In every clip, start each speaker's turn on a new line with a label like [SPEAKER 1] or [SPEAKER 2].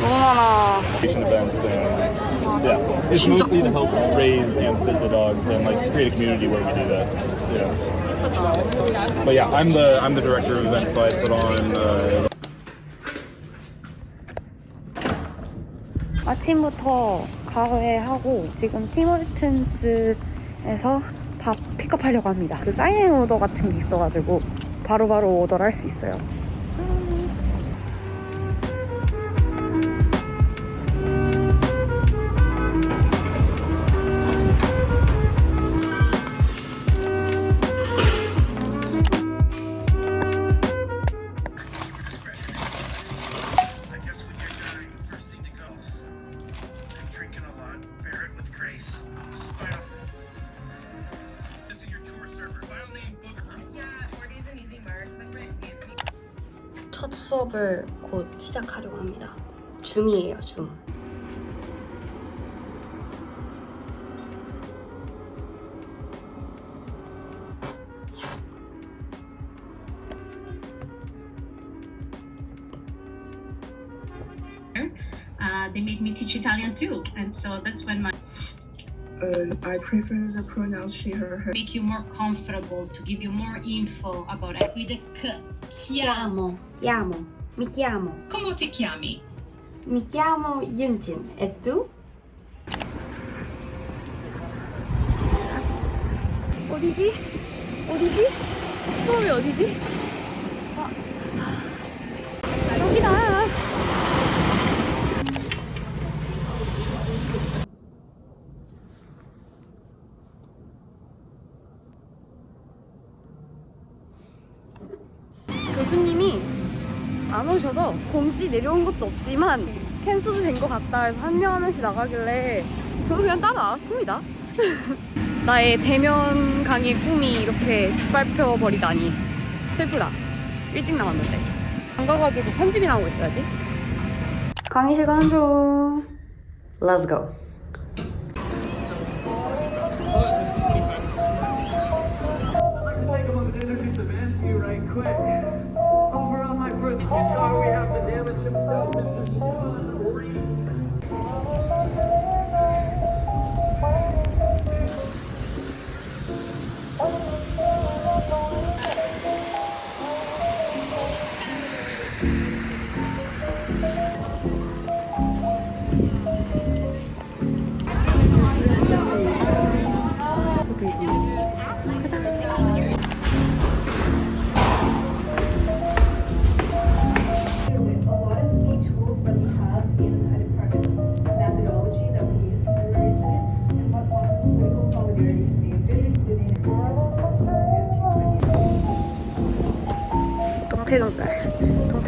[SPEAKER 1] 너무 많아.
[SPEAKER 2] events and yeah, it's
[SPEAKER 1] 진짜
[SPEAKER 2] mostly to help raise and sit the dogs and like create a community where we do that. Yeah. But yeah, I'm the I'm the director of events, so I put on. Uh,
[SPEAKER 1] 아침부터 가회하고 지금 티몰튼스에서 밥 픽업하려고 합니다. 그 사인앤 오더 같은 게 있어가지고 바로바로 오더를 할 수 있어요. 첫 수업을 곧 시작하려고 합니다. 줌이에요, 줌.
[SPEAKER 3] uh,
[SPEAKER 4] Uh, I prefer the pronouns she, her, her.
[SPEAKER 3] make you more comfortable to give you more info about it. With the k,
[SPEAKER 1] chiamo, chiamo, mi chiamo.
[SPEAKER 3] Come ti chiami?
[SPEAKER 1] Mi chiamo Yunjin. E tu? 어디지? 어디지? 수업이 어디지? 교수님이 안 오셔서 공지 내려온 것도 없지만 캔슬도 된 것 같다 해서 한 명 한 명씩 나가길래 저도 그냥 따라 나왔습니다. 나의 대면 강의 꿈이 이렇게 짓밟혀 버리다니 슬프다. 일찍 나왔는데 안 가가지고 편집이나 하고 있어야지. 강의실 가는 중. Let's go.
[SPEAKER 5] Guitar, we have the damage himself, Mr. Sean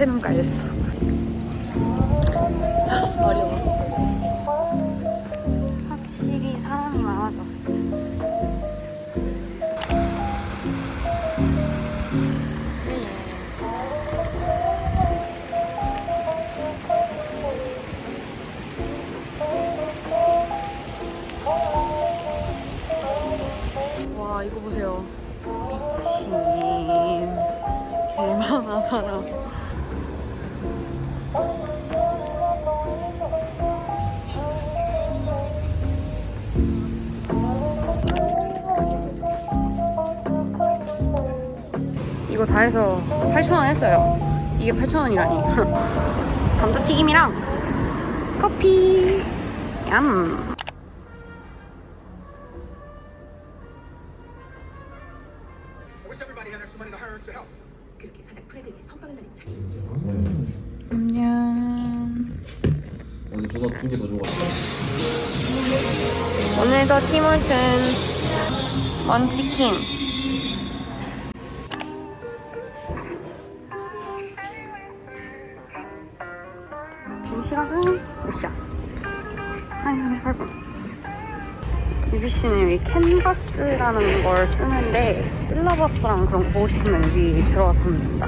[SPEAKER 1] 동태눈깔 됐어. 어려워. 확실히 사람이 많아졌어. 와 이거 보세요. 미친. 개 많아 사람. 해서 8,000원 했어요. 이게 8,000원이라니. 감자튀김이랑 커피. 얌. 안녕.
[SPEAKER 6] 어제 누나 군게 더 좋아.
[SPEAKER 1] 오늘도 티몰튼스 먼치킨 UBC는 여기 캔버스라는 걸 쓰는데 뜰러버스랑 그런 거 싶으면 여기 들어가서 보면 된다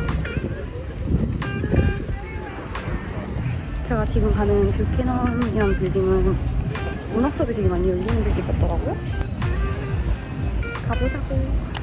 [SPEAKER 1] 제가 지금 가는 뷰캐넌이라는 빌딩은 문학 수업이 되게 많이 열리는 게 같더라고요. 가보자고.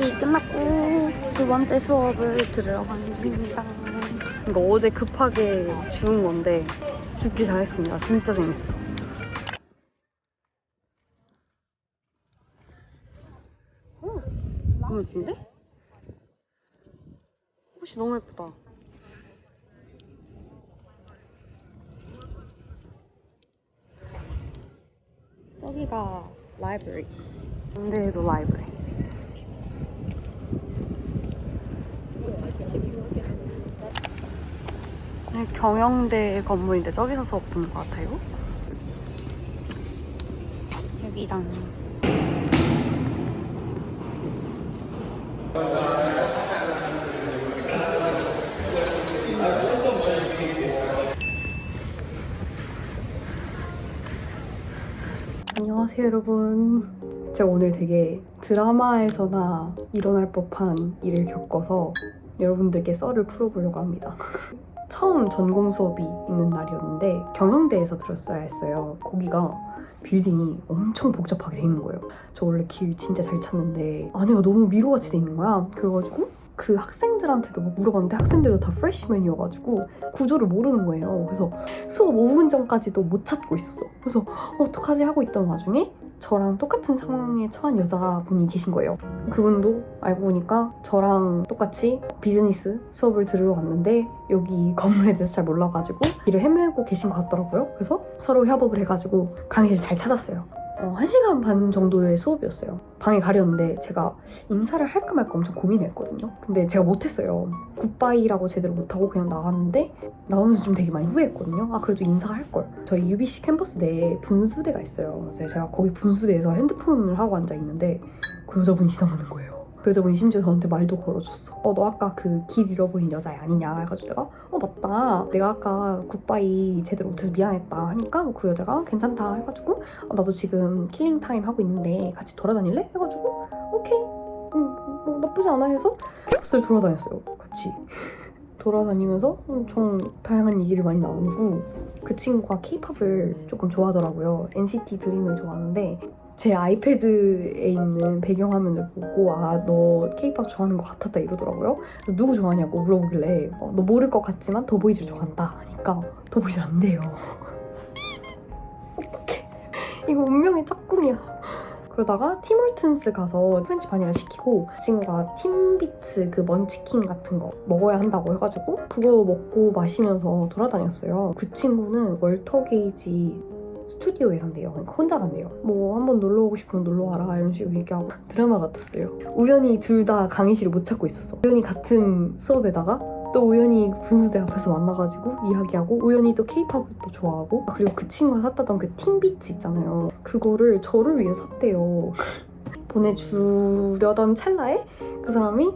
[SPEAKER 1] 수업이 끝났고 두 번째 수업을 들으러 가는 중입니다. 이거 어제 급하게 주운 건데 죽기 잘했습니다. 진짜 재밌어. 오, 너무 예쁜데? 옷이 너무 예쁘다. 저기가 라이브러리. 근데도 라이브러리. 경영대 건물인데 저기서 수업 듣는 것 같아요. 여기랑. 안녕하세요 여러분 제가 오늘 되게 드라마에서나 일어날 법한 일을 겪어서 여러분들께 썰을 풀어보려고 합니다. 처음 전공 수업이 있는 날이었는데 경영대에서 들었어야 했어요. 거기가 빌딩이 엄청 복잡하게 돼 있는 거예요. 저 원래 길 진짜 잘 찾는데 안에가 너무 미로같이 돼 있는 거야. 그래가지고 그 학생들한테도 뭐 물어봤는데 학생들도 다 프레시맨이어가지고 구조를 모르는 거예요. 그래서 수업 5분 전까지도 못 찾고 있었어. 그래서 어떡하지 하고 있던 와중에 저랑 똑같은 상황에 처한 여자분이 계신 거예요. 그분도 알고 보니까 저랑 똑같이 비즈니스 수업을 들으러 왔는데 여기 건물에 대해서 잘 몰라가지고 길을 헤매고 계신 것 같더라고요. 그래서 서로 협업을 해가지고 강의를 잘 찾았어요. 어, 1시간 반 정도의 수업이었어요. 방에 가려는데 제가 인사를 할까 말까 엄청 고민했거든요. 근데 제가 못했어요. 굿바이라고 제대로 못하고 그냥 나왔는데 나오면서 좀 되게 많이 후회했거든요. 아 그래도 인사할 걸. 저희 UBC 캠퍼스 내에 분수대가 있어요. 그래서 제가 거기 분수대에서 핸드폰을 하고 앉아 있는데 그 여자분이 지나가는 거예요. 그 여자분이 심지어 저한테 말도 걸어줬어. 어, 너 아까 그 길 잃어버린 여자 아니냐? 해가지고 내가, 어, 맞다. 내가 아까 굿바이 제대로 못해서 미안했다. 하니까 그 여자가 괜찮다. 해가지고, 어, 나도 지금 킬링타임 하고 있는데 같이 돌아다닐래? 해가지고, 오케이. 음, 뭐 나쁘지 않아 해서 캠퍼스를 돌아다녔어요. 같이. 돌아다니면서 엄청 다양한 얘기를 많이 나누고 그 친구가 케이팝을 조금 좋아하더라고요. NCT 드림을 좋아하는데 제 아이패드에 있는 배경화면을 보고 아 너 케이팝 좋아하는 것 같았다 이러더라고요. 그래서 누구 좋아하냐고 물어보길래 어, 너 모를 것 같지만 더보이즈 좋아한다 하니까 더보이즈 안 돼요. 어떡해. 이거 운명의 짝꿍이야. 그러다가 팀홀튼스 가서 프렌치 바니라 시키고 그 친구가 팀비츠 그 먼치킨 같은 거 먹어야 한다고 해가지고 그거 먹고 마시면서 돌아다녔어요. 그 친구는 월터 게이지 스튜디오에 산대요. 그러니까 혼자 간대요. 뭐 한번 놀러 오고 싶으면 놀러 와라 이런 식으로 얘기하고 드라마 같았어요. 우연히 둘 다 강의실을 못 찾고 있었어. 우연히 같은 수업에다가 또 우연히 분수대 앞에서 만나가지고 이야기하고 우연히 또 케이팝을 또 좋아하고 그리고 그 친구가 샀다던 그 팀비츠 있잖아요. 그거를 저를 위해 샀대요. 보내주려던 찰나에 그 사람이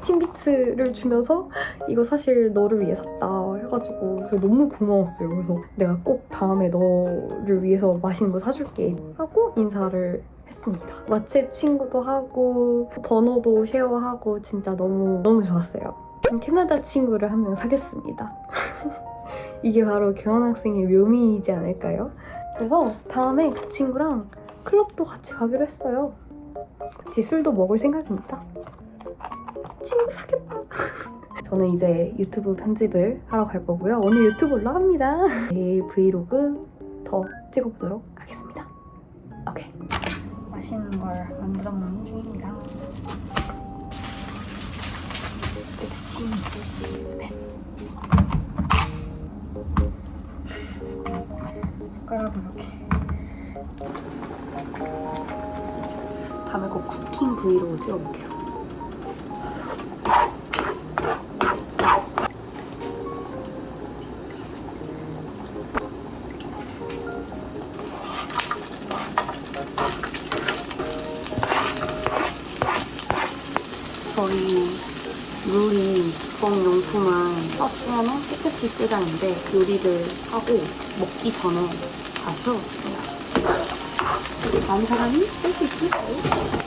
[SPEAKER 1] 팀비츠를 주면서 이거 사실 너를 위해 샀다 해가지고 저 너무 고마웠어요. 그래서 내가 꼭 다음에 너를 위해서 맛있는 거 사줄게 하고 인사를 했습니다. 왓츠앱 친구도 하고 번호도 쉐어하고 진짜 너무 너무 좋았어요. 캐나다 친구를 한 명 사귀었습니다. 이게 바로 교환학생의 묘미이지 않을까요? 그래서 다음에 그 친구랑 클럽도 같이 가기로 했어요. 같이 술도 먹을 생각입니다. 친구 사귀었다. 저는 이제 유튜브 편집을 하러 갈 거고요. 오늘 유튜브 올라갑니다. 내일 브이로그 더 찍어보도록 하겠습니다. 오케이. 맛있는 걸 만들어 먹는 중입니다. 스팀 스팸. 숟가락으로 이렇게. 다음에 꼭 쿠킹 브이로그 찍어볼게요. 깨끗이 쓰자는데 요리를 하고 먹기 전에 다 세웠어요. 많은 사람이 쓸 수 있을까요?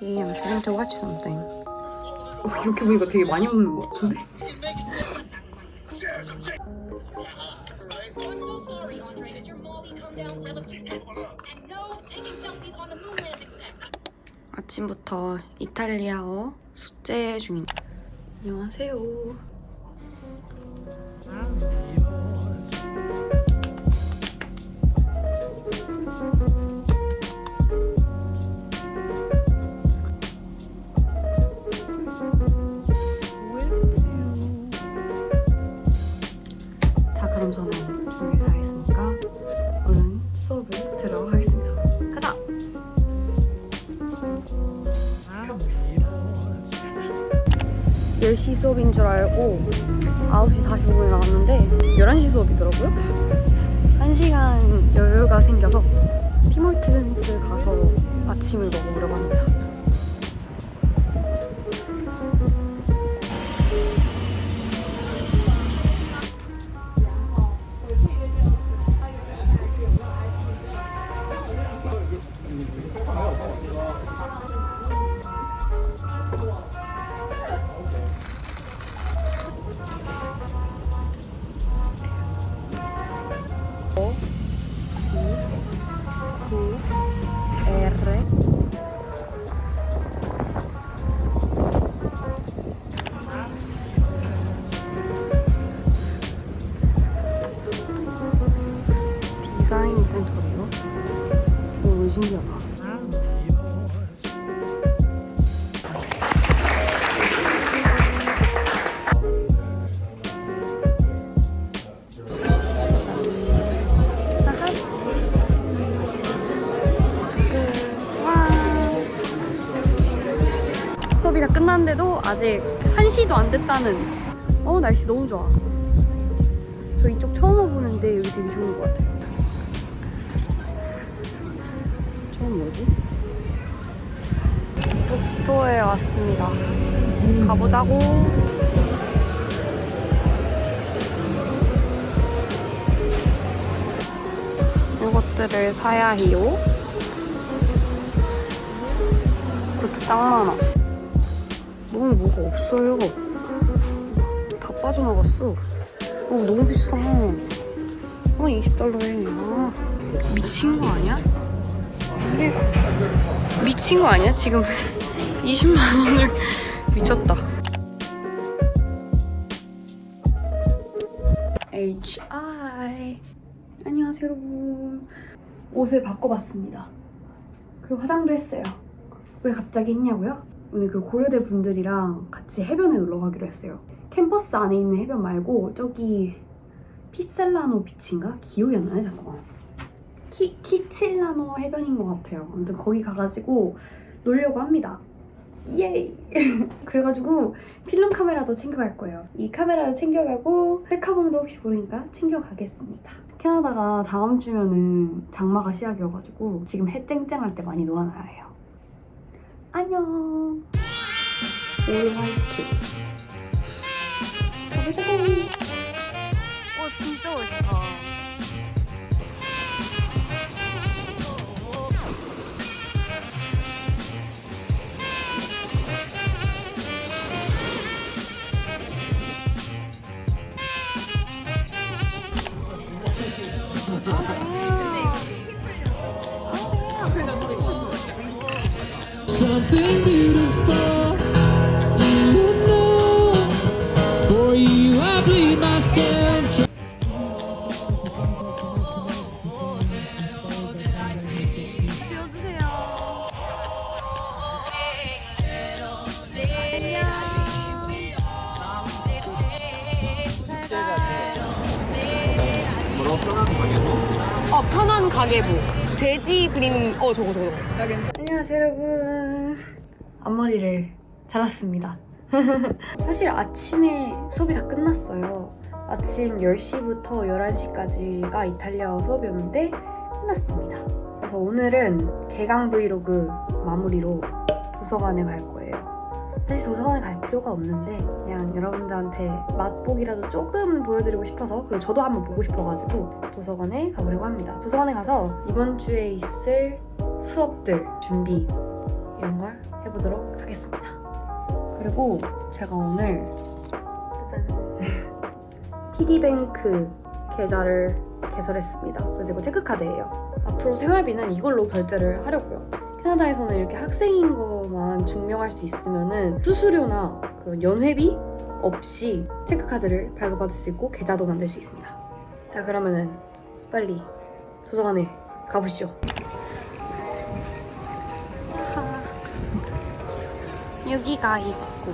[SPEAKER 1] Yeah, I'm trying to watch something. 어, 이렇게 보니까 되게 많이 먹는 것 같은데? 아침부터 이탈리아어 숙제 중입니다. 안녕하세요. 10시 수업인 줄 알고 9시 45분에 나왔는데 11시 수업이더라고요. 1시간 여유가 생겨서 티몰튼스 가서 아침을 먹어보려고 합니다. Q 끝났는데도 아직 1시도 안 됐다는. 어 날씨 너무 좋아. 저 이쪽 처음 와보는데 여기 되게 좋은 것 같아요 처음 뭐지? 북스토어에 왔습니다. 가보자고. 이것들을 사야 해요. 굿즈 짱 많아 너무 뭐가 없어요. 다 빠져나갔어. 어, 너무 비싸. 어, 20달러에. 아, 미친 거 아니야? 그래. 미친 거 아니야? 지금 20만 원을 미쳤다. HI. 안녕하세요, 여러분. 옷을 바꿔봤습니다. 그리고 화장도 했어요. 왜 갑자기 했냐고요? 오늘 그 고려대 분들이랑 같이 해변에 놀러 가기로 했어요. 캠퍼스 안에 있는 해변 말고 저기 피셀라노 비치인가? 기억이 안 나요, 잠깐만. 키, 키칠라노 해변인 것 같아요. 아무튼 거기 가가지고 놀려고 합니다. 예이! 그래가지고 필름 카메라도 챙겨갈 거예요. 이 카메라도 챙겨가고 셀카봉도 혹시 모르니까 챙겨가겠습니다. 캐나다가 다음 주면은 장마가 시작이어가지고 지금 해 쨍쨍할 때 많이 놀아놔야 해요. 안녕. 올 화이트. 가보자고. 와 진짜 멋있다.
[SPEAKER 5] something beautiful. You know, for you I bleed myself.
[SPEAKER 1] 어 편한 가계부 돼지 그림 어 저거 저거 저거 안녕하세요 여러분 앞머리를 잘랐습니다. 사실 아침에 수업이 다 끝났어요. 아침 10시부터 11시까지가 이탈리아 수업이었는데 끝났습니다. 그래서 오늘은 개강 브이로그 마무리로 도서관에 갈 거예요. 사실 도서관에 갈 필요가 없는데 그냥 여러분들한테 맛보기라도 조금 보여드리고 싶어서 그리고 저도 한번 보고 싶어가지고 도서관에 가보려고 합니다. 도서관에 가서 이번 주에 있을 수업들 준비 이런 걸 해보도록 하겠습니다. 그리고 제가 오늘 TD뱅크 계좌를 개설했습니다. 그래서 이거 체크카드예요. 앞으로 생활비는 이걸로 결제를 하려고요. 캐나다에서는 이렇게 학생인 것만 증명할 수 있으면은 수수료나 그런 연회비 없이 체크카드를 발급받을 수 있고 계좌도 만들 수 있습니다. 자 그러면은 빨리 도서관에 가보시죠. 여기가 입구.